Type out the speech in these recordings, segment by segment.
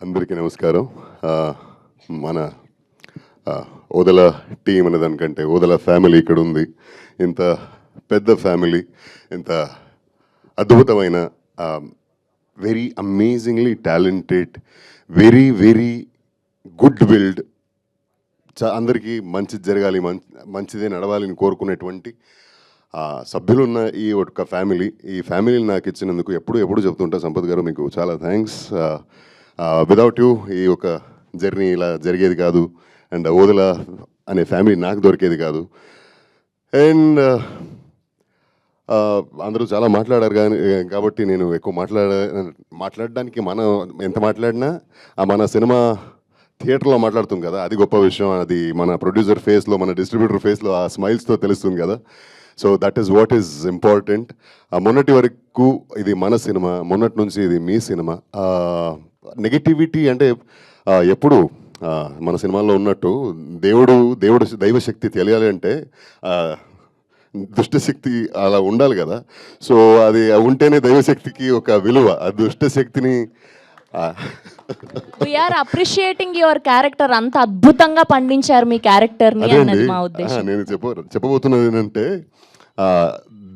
అందరికీ నమస్కారం. మన ఓదల టీం అనే దానికంటే ఓదల ఫ్యామిలీ ఇక్కడ ఉంది ఇంత పెద్ద ఫ్యామిలీ ఇంత అద్భుతమైన very amazingly talented very very good build అందరికీ మంచిది జరగాలి మంచి మంచిదే నడవాలని కోరుకునేటువంటి సభ్యులున్న ఈ ఒక ఫ్యామిలీ ఈ ఫ్యామిలీని నాకు ఇచ్చినందుకు ఎప్పుడు ఎప్పుడు చెప్తుంటా సంపత్ గారు మీకు చాలా థ్యాంక్స్. విదౌట్ యూ ఈ ఒక జర్నీ ఇలా జరిగేది కాదు. అండ్ ఓదల అనే ఫ్యామిలీ నాకు దొరికేది కాదు. అండ్ అందరూ చాలా మాట్లాడారు కానీ కాబట్టి నేను ఎక్కువ మాట్లాడ మాట్లాడడానికి మనం ఎంత మాట్లాడినా ఆ మన సినిమా థియేటర్లో మాట్లాడుతుంది కదా. అది గొప్ప విషయం. అది మన ప్రొడ్యూసర్ ఫేస్లో మన డిస్ట్రిబ్యూటర్ ఫేస్లో ఆ స్మైల్స్తో తెలుస్తుంది కదా. So that is what is important మొన్నటి వరకు ఇది మన సినిమా మొన్నటి నుంచి ఇది మీ సినిమా. నెగటివిటీ అంటే ఎప్పుడు మన సినిమాలో ఉన్నట్టు దేవుడు దేవుడు దైవశక్తి తెలియాలి అంటే దుష్టశక్తి అలా ఉండాలి కదా. సో అది ఉంటేనే దైవశక్తికి ఒక విలువ ఆ దుష్టశక్తిని we are appreciating your character అంత అద్భుతంగా పండించారు మీ క్యారెక్టర్ నేను చెప్ప చెప్పబోతున్నది ఏంటంటే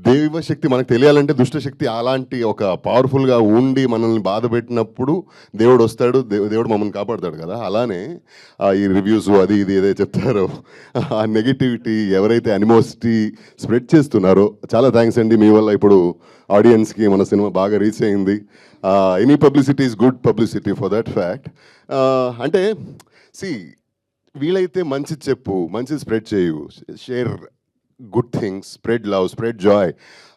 ఆ, దైవశక్తి మనకు తెలియాలంటే దుష్టశక్తి అలాంటి ఒక పవర్ఫుల్గా ఉండి మనల్ని బాధ పెట్టినప్పుడు దేవుడు వస్తాడు దేవుడు మమ్మల్ని కాపాడతాడు కదా. అలానే ఈ రివ్యూస్ అది ఇది ఏదైతే చెప్తారో ఆ నెగిటివిటీ ఎవరైతే అనిమోసిటీ స్ప్రెడ్ చేస్తున్నారో చాలా థ్యాంక్స్ అండి. మీ వల్ల ఇప్పుడు ఆడియన్స్కి మన సినిమా బాగా రీచ్ అయింది. Any publicity is good publicity for that fact అంటే సి వీలైతే మంచి చెప్పు మంచి స్ప్రెడ్ చేయు share good things spread love spread joy.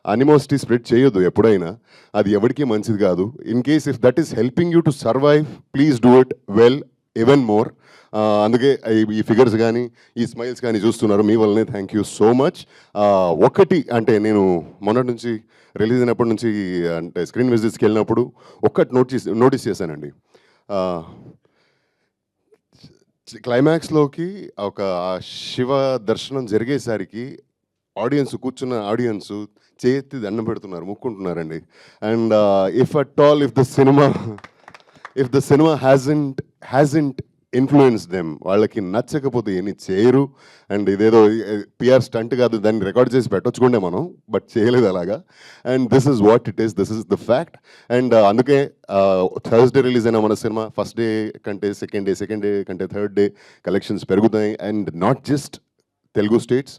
Animosity spread చేయొద్దు ఎప్పుడైనా. అది ఎవరికీ మంచిది కాదు. In case if that is helping you to survive please do it well even more అందుకే ఈ- ఈ ఫిగర్స్ కానీ ఈ స్మైల్స్ కానీ చూస్తున్నారు. మీ వల్లనే థ్యాంక్ యూ సో మచ్ ఒకటి అంటే నేను మొన్నటి నుంచి రిలీజ్ అయినప్పటి నుంచి అంటే స్క్రీన్ విజిట్స్కి వెళ్ళినప్పుడు ఒక్కటి నోటీస్ నోటీస్ చేశానండి. క్లైమాక్స్లోకి ఒక శివ దర్శనం జరిగేసరికి ఆడియన్స్ కూర్చున్న ఆడియన్స్ చేతి దండం పెడుతున్నారు ముక్కుంటున్నారండి. And if at all if the cinema if the cinema hasn't hasn't influence them వాళ్ళకి నచ్చకపోతే ఏమి చేయరు. అండ్ ఇదేదో పిఆర్ స్టంట్ కాదు దాన్ని రికార్డ్ చేసి పెట్టొచ్చుకుండే మనం బట్ చేయలేదు అలాగా. And this is what it is this is the fact and అందుకే థర్స్డే రిలీజ్ అయిన మన సినిమా ఫస్ట్ డే కంటే సెకండ్ డే సెకండ్ డే కంటే థర్డ్ డే కలెక్షన్స్ పెరుగుతాయి. And not just Telugu states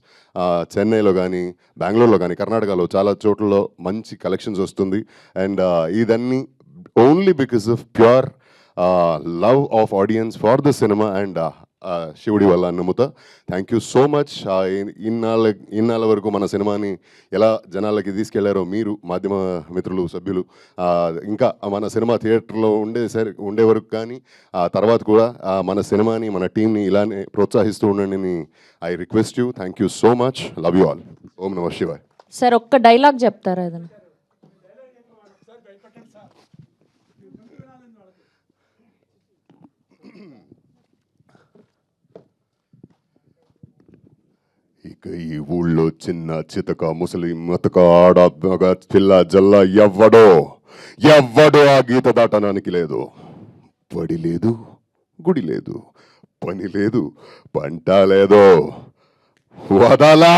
చెన్నైలో కానీ బెంగళూరులో కానీ కర్ణాటకలో చాలా చోట్లలో మంచి కలెక్షన్స్ వస్తుంది. అండ్ ఇదన్నీ only because of pure love of audience for the cinema and శివుడి వల్ల నమ్ముతా. థ్యాంక్ యూ సో మచ్ ఇన్నాళ్ళ ఇన్నాళ్ళ వరకు మన సినిమాని ఎలా జనాలకి తీసుకెళ్ళారో మీరు మాధ్యమ మిత్రులు సభ్యులు ఇంకా మన సినిమా థియేటర్లో ఉండే సరి ఉండే వరకు కానీ ఆ తర్వాత కూడా మన సినిమాని మన టీంని ఇలానే ప్రోత్సహిస్తూ ఉండండి I request you thank you so much love you all ఓం నమ శివాయ్. సార్ ఒక్క డైలాగ్ చెప్తారా ఏదైనా? ఇక ఈ ఊళ్ళో చిన్న చితక ముసలి మతక ఆడ మగ పిల్ల జల్ల ఎవ్వడో ఎవ్వడో ఆ గీత దాటడానికి లేదు. పడి లేదు గుడి లేదు పని లేదు పంట లేదో. వదలా!